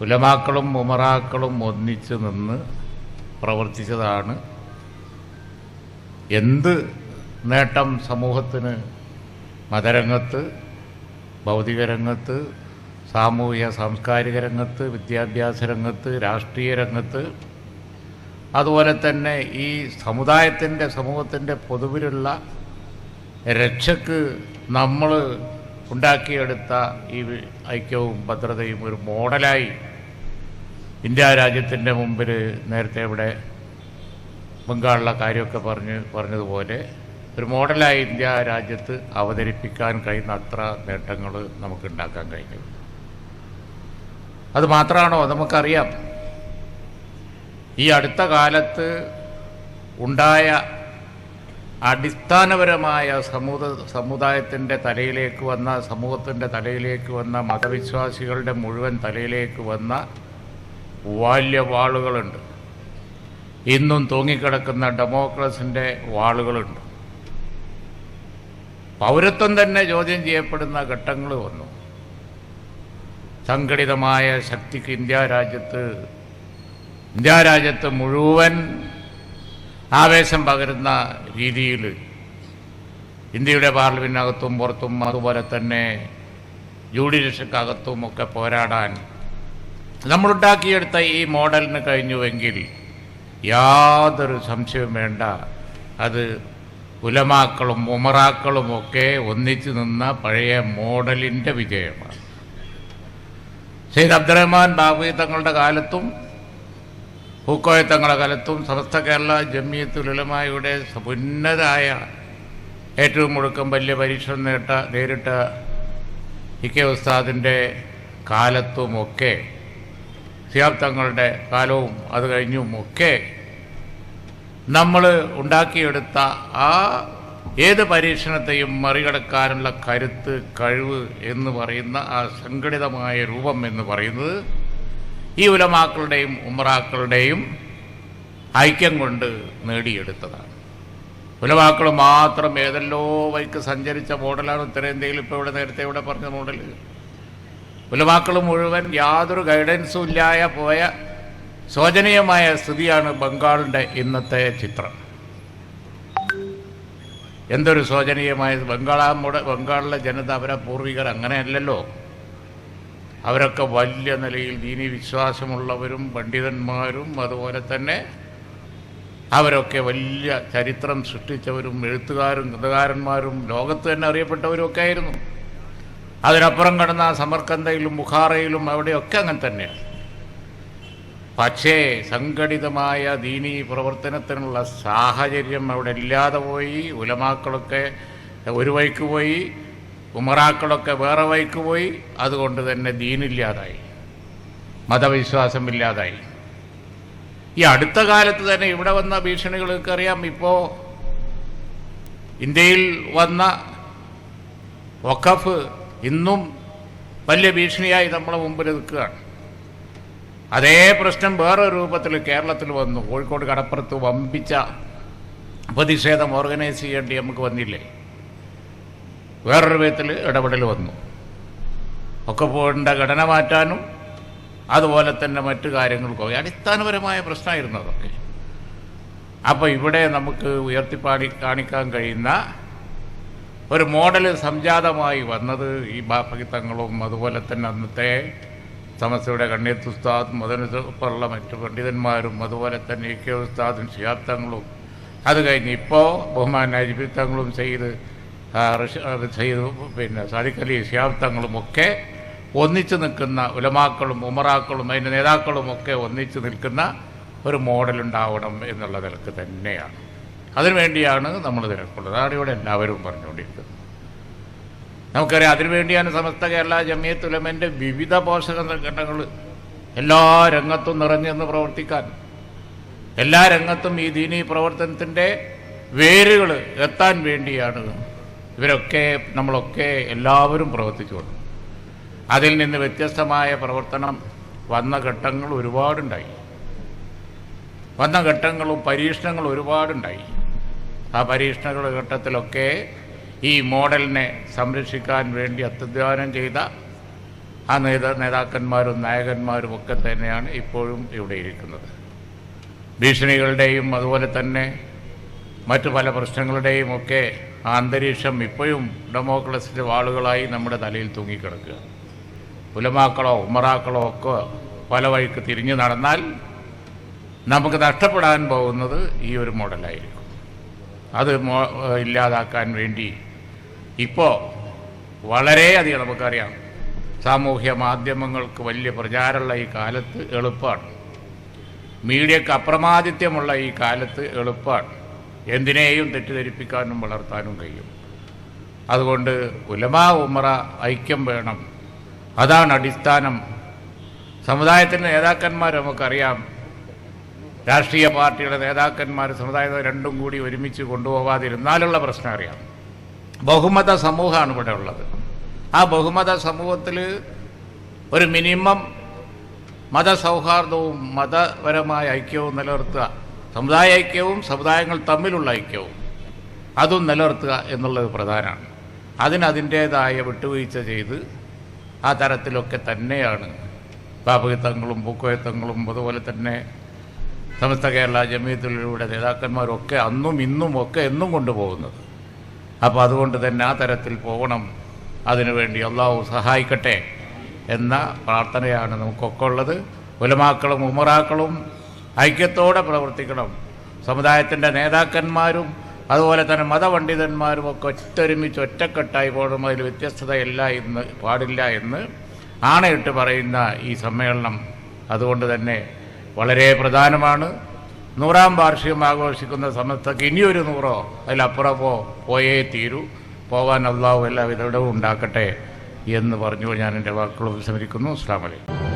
ഉലമാക്കളും ഉമറാക്കളും ഒന്നിച്ച് നിന്ന് പ്രവർത്തിച്ചതാണ്. എന്ത് നേട്ടം സമൂഹത്തിന്? മതരംഗത്ത് ഭൗതിക രംഗത്ത് സാമൂഹിക സാംസ്കാരിക രംഗത്ത് വിദ്യാഭ്യാസ രംഗത്ത് രാഷ്ട്രീയ രംഗത്ത്. അതുപോലെ തന്നെ ഈ സമുദായത്തിന്റെ സമൂഹത്തിന്റെ പൊതുവിലുള്ള രക്ഷക്ക് നമ്മൾ ഉണ്ടാക്കിയെടുത്ത ഈ ഐക്യവും ഭദ്രതയും ഒരു മോഡലായി ഇന്ത്യ രാജ്യത്തിന്റെ മുമ്പിൽ നേരത്തെ ഇവിടെ ബംഗാളിലെ കാര്യമൊക്കെ പറഞ്ഞ് പറഞ്ഞതുപോലെ ഒരു മോഡലായി ഇന്ത്യ രാജ്യത്ത് അവതരിപ്പിക്കാൻ കഴിയുന്ന അത്ര നേട്ടങ്ങൾ നമുക്ക് ഉണ്ടാക്കാൻ കഴിഞ്ഞു. അത് മാത്രമാണോ? നമുക്കറിയാം. ഈ അടുത്ത കാലത്ത് ഉണ്ടായ അടിസ്ഥാനപരമായ സമൂഹ സമുദായത്തിന്റെ തലയിലേക്ക് വന്ന സമൂഹത്തിന്റെ തലയിലേക്ക് വന്ന മതവിശ്വാസികളുടെ മുഴുവൻ തലയിലേക്ക് വന്ന വലിയ വാളുകളുണ്ട്. ഇന്നും തൂങ്ങിക്കിടക്കുന്ന ഡെമോക്രസിന്റെ വാളുകളുണ്ട്. പൗരത്വം തന്നെ ചോദ്യം ചെയ്യപ്പെടുന്ന ഘട്ടങ്ങൾ വന്നു. സംഘടിതമായ ശക്തിക്ക് ഇന്ത്യ രാജ്യത്ത് ഇന്ത്യ രാജ്യത്ത് മുഴുവൻ ആവേശം പകരുന്ന രീതിയിൽ ഇന്ത്യയുടെ പാർലമെന്റിനകത്തും പുറത്തും അതുപോലെ തന്നെ ജുഡീഷ്യക്കകത്തും ഒക്കെ പോരാടാൻ നമ്മളുണ്ടാക്കിയെടുത്ത ഈ മോഡലിന് കഴിഞ്ഞുവെങ്കിൽ യാതൊരു സംശയവും വേണ്ട. അത് ഉലമാക്കളും ഉമറാക്കളും ഒക്കെ ഒന്നിച്ചു നിന്ന പഴയ മോഡലിന്റെ വിജയമാണ്. സെയ്ദ് അബ്ദുറഹ്മാൻ ബാബു തങ്ങളുടെ കാലത്തും പൂക്കോയ തങ്ങളുടെ കാലത്തും സമസ്ത കേരള ജമ്മിയത്തുലമായുടെ ഉന്നതായ ഏറ്റവും മുഴുക്കം വലിയ പരീക്ഷണം നേട്ട നേരിട്ട ഇ കെ ഉസ്താദിന്റെ കാലത്തുമൊക്കെ സിയാബ് തങ്ങളുടെ കാലവും അത് കഴിഞ്ഞും ഒക്കെ നമ്മൾ ഉണ്ടാക്കിയെടുത്ത ആ ഏത് പരീക്ഷണത്തെയും മറികടക്കാനുള്ള കരുത്ത് കഴിവ് എന്ന് പറയുന്ന ആ സംഘടിതമായ രൂപം എന്ന് പറയുന്നത് ഈ ഉലമാക്കളുടെയും ഉമറാക്കളുടെയും ഐക്യം കൊണ്ട് നേടിയെടുത്തതാണ്. ഉലമാക്കൾ മാത്രം ഏതെല്ലോ വൈക്ക് സഞ്ചരിച്ച മോഡലാണ് ഉത്തരേന്ത്യയിൽ ഇപ്പോൾ ഇവിടെ നേരത്തെ ഇവിടെ പറഞ്ഞ മോഡൽ ഉലമാക്കൾ മുഴുവൻ യാതൊരു ഗൈഡൻസും ഇല്ലായ പോയ ശോചനീയമായ സ്ഥിതിയാണ് ബംഗാളിന്റെ ഇന്നത്തെ ചിത്രം. എന്തൊരു ശോചനീയമായ ബംഗാളാമുടെ ബംഗാളിലെ ജനത അവരെ പൂർവികർ അങ്ങനെയല്ലല്ലോ. അവരൊക്കെ വലിയ നിലയിൽ ദീനി വിശ്വാസമുള്ളവരും പണ്ഡിതന്മാരും അതുപോലെ തന്നെ അവരൊക്കെ വലിയ ചരിത്രം സൃഷ്ടിച്ചവരും എഴുത്തുകാരും കൃതകാരന്മാരും ലോകത്ത് തന്നെ അറിയപ്പെട്ടവരും ഒക്കെ ആയിരുന്നു. അതിനപ്പുറം കടന്ന സമർക്കന്തയിലും ബുഖാറയിലും അവിടെയൊക്കെ അങ്ങനെ തന്നെയാണ്. പക്ഷേ സംഘടിതമായ ദീനീ പ്രവർത്തനത്തിനുള്ള സാഹചര്യം അവിടെ ഇല്ലാതെ പോയി ഉലമാക്കളൊക്കെ ഒരു വൈക്ക് പോയി ഉമറാക്കളൊക്കെ വേറെ വൈക്ക് പോയി അതുകൊണ്ട് തന്നെ ദീനില്ലാതായി മതവിശ്വാസമില്ലാതായി. ഈ അടുത്ത കാലത്ത് തന്നെ ഇവിടെ വന്ന ഭീഷണികൾക്ക് അറിയാം. ഇപ്പോൾ ഇന്ത്യയിൽ വന്ന വഖഫ് ഇന്നും വലിയ ഭീഷണിയായി നമ്മളെ മുമ്പിൽ നിൽക്കുകയാണ്. അതേ പ്രശ്നം വേറെ രൂപത്തിൽ കേരളത്തിൽ വന്നു. കോഴിക്കോട് കടപ്പുറത്ത് വമ്പിച്ച പ്രതിഷേധം ഓർഗനൈസ് ചെയ്യേണ്ടി നമുക്ക് വന്നില്ലേ? വേറൊരു വിധത്തിൽ ഇടപെടൽ വന്നു. ഒക്കെ പോകേണ്ട ഘടന മാറ്റാനും അതുപോലെ തന്നെ മറ്റു കാര്യങ്ങൾക്കും അടിസ്ഥാനപരമായ പ്രശ്നമായിരുന്നു അതൊക്കെ. അപ്പോൾ ഇവിടെ നമുക്ക് ഉയർത്തിപ്പാടി കാണിക്കാൻ കഴിയുന്ന ഒരു മോഡൽ സംജാതമായി വന്നത് ഈ ബാപ്പകിത്തങ്ങളും അതുപോലെ തന്നെ അന്നത്തെ സമസ്യയുടെ കണ്ണീത്ത് ഉസ്താദും അതിനൊപ്പമുള്ള മറ്റു പണ്ഡിതന്മാരും അതുപോലെ തന്നെ ഇ കെ ഉസ്താദും ശിഹാബ്ദങ്ങളും അത് കഴിഞ്ഞ് ഇപ്പോൾ ബഹുമാൻ അജിബിത്തങ്ങളും ചെയ്ത് ചെയ്ത് പിന്നെ സാദിഖലി ശിഹാബ്ദങ്ങളും ഷിയാബ്തങ്ങളും ഒക്കെ ഒന്നിച്ചു നിൽക്കുന്ന ഉലമാക്കളും ഉമറാക്കളും അതിന്റെ നേതാക്കളും ഒക്കെ ഒന്നിച്ചു നിൽക്കുന്ന ഒരു മോഡലുണ്ടാവണം എന്നുള്ള നിലയ്ക്ക് തന്നെയാണ്. അതിനുവേണ്ടിയാണ് നമ്മൾ തിരക്കുള്ളത്. അതാണ് ഇവിടെ എല്ലാവരും പറഞ്ഞുകൊണ്ടിരിക്കുന്നത്. നമുക്കറിയാം അതിനുവേണ്ടിയാണ് സമസ്ത കേരള ജമിയത്ത് ഉലമന്റെ വിവിധ പോഷക സംഘടനകൾ എല്ലാ രംഗത്തും നിറഞ്ഞെന്ന് പ്രവർത്തിക്കാൻ. എല്ലാ രംഗത്തും ഈ ദീനി പ്രവർത്തനത്തിന്റെ വേരുകൾ എത്താൻ വേണ്ടിയാണ് ഇവരൊക്കെ നമ്മളൊക്കെ എല്ലാവരും പ്രവർത്തിച്ചുകൊണ്ട് അതിൽ നിന്ന് വ്യത്യസ്തമായ പ്രവർത്തനം വന്ന ഘട്ടങ്ങൾ ഒരുപാടുണ്ടായി. വന്ന ഘട്ടങ്ങളും പരീക്ഷണങ്ങളും ഒരുപാടുണ്ടായി. ആ പരീക്ഷണ ഘട്ടത്തിലൊക്കെ ഈ മോഡലിനെ സംരക്ഷിക്കാൻ വേണ്ടി അത്യധ്വാനം ചെയ്ത ആ നേതാ നേതാക്കന്മാരും നായകന്മാരും ഒക്കെ തന്നെയാണ് ഇപ്പോഴും ഇവിടെ ഇരിക്കുന്നത്. ഭീഷണികളുടെയും അതുപോലെ തന്നെ മറ്റു പല പ്രശ്നങ്ങളുടെയും ഒക്കെ അന്തരീക്ഷം ഇപ്പോഴും ഡെമോക്രസിന്റെ വാളുകളായി നമ്മുടെ തലയിൽ തൂങ്ങിക്കിടക്കുക. പുലമാക്കളോ ഉമറാക്കളോ ഒക്കെ പല വഴിക്ക് തിരിഞ്ഞു നടന്നാൽ നമുക്ക് നഷ്ടപ്പെടാൻ പോകുന്നത് ഈ ഒരു മോഡലായിരിക്കും. അത് മോ ഇല്ലാതാക്കാൻ വേണ്ടി. ഇപ്പോൾ വളരെയധികം നമുക്കറിയാം സാമൂഹ്യ മാധ്യമങ്ങൾക്ക് വലിയ പ്രചാരമുള്ള ഈ കാലത്ത് എളുപ്പമാണ് മീഡിയക്ക് അപ്രമാദിത്യമുള്ള ഈ കാലത്ത് എളുപ്പമാണ് എന്തിനേയും തെറ്റിദ്ധരിപ്പിക്കാനും വളർത്താനും കഴിയും. അതുകൊണ്ട് ഉലമാ ഉമ്ര ഐക്യം വേണം. അതാണ് അടിസ്ഥാനം. സമുദായത്തിന്റെ നേതാക്കന്മാർ നമുക്കറിയാം രാഷ്ട്രീയ പാർട്ടിയുടെ നേതാക്കന്മാർ സമുദായത്തെ രണ്ടും കൂടി ഒരുമിച്ച് കൊണ്ടുപോകാതിരുന്നാലുള്ള പ്രശ്നം അറിയാം. ബഹുമത സമൂഹമാണ് ഇവിടെ ഉള്ളത്. ആ ബഹുമത സമൂഹത്തിൽ ഒരു മിനിമം മതസൗഹാർദ്ദവും മതപരമായ ഐക്യവും നിലനിർത്തുക. സമുദായ ഐക്യവും സമുദായങ്ങൾ തമ്മിലുള്ള ഐക്യവും അതും നിലനിർത്തുക എന്നുള്ളത് പ്രധാനമാണ്. അതിനതിന്റേതായ വിട്ടുവീഴ്ച ചെയ്ത് ആ തരത്തിലൊക്കെ തന്നെയാണ് പാപകിത്തങ്ങളും പൂക്കോയത്തങ്ങളും അതുപോലെ തന്നെ സമസ്ത കേരള ജമീയത്തിലൂടെ നേതാക്കന്മാരൊക്കെ അന്നും ഇന്നും ഒക്കെ എന്നും കൊണ്ടുപോകുന്നത്. അപ്പോൾ അതുകൊണ്ട് തന്നെ ആ തരത്തിൽ പോകണം. അതിനുവേണ്ടി അള്ളാഹു സഹായിക്കട്ടെ എന്ന പ്രാർത്ഥനയാണ് നമുക്കൊക്കെ ഉള്ളത്. ഉലമാക്കളും ഉമറാക്കളും ഐക്യത്തോടെ പ്രവർത്തിക്കണം. സമുദായത്തിന്റെ നേതാക്കന്മാരും അതുപോലെ തന്നെ മതപണ്ഡിതന്മാരും ഒക്കെ ഒറ്റൊരുമിച്ച് ഒറ്റക്കെട്ടായി പോകണം അതിൽ വ്യത്യസ്തതയില്ല എന്ന് പാടില്ല എന്ന് ആണയിട്ട് പറയുന്ന ഈ സമ്മേളനം അതുകൊണ്ട് തന്നെ വളരെ പ്രധാനമാണ്. നൂറാം വാർഷികം ആഘോഷിക്കുന്ന സമയത്തൊക്കെ ഇനിയൊരു നൂറോ അതിലപ്പുറമോ പോയേ തീരൂ. പോകാൻ അള്ളാഹു എല്ലാവിധ ഇടവും ഉണ്ടാക്കട്ടെ എന്ന് പറഞ്ഞു ഞാൻ എന്റെ വാക്കുകൾ ഉപസമരിക്കുന്നു അസ്ലാം വലൈക്കും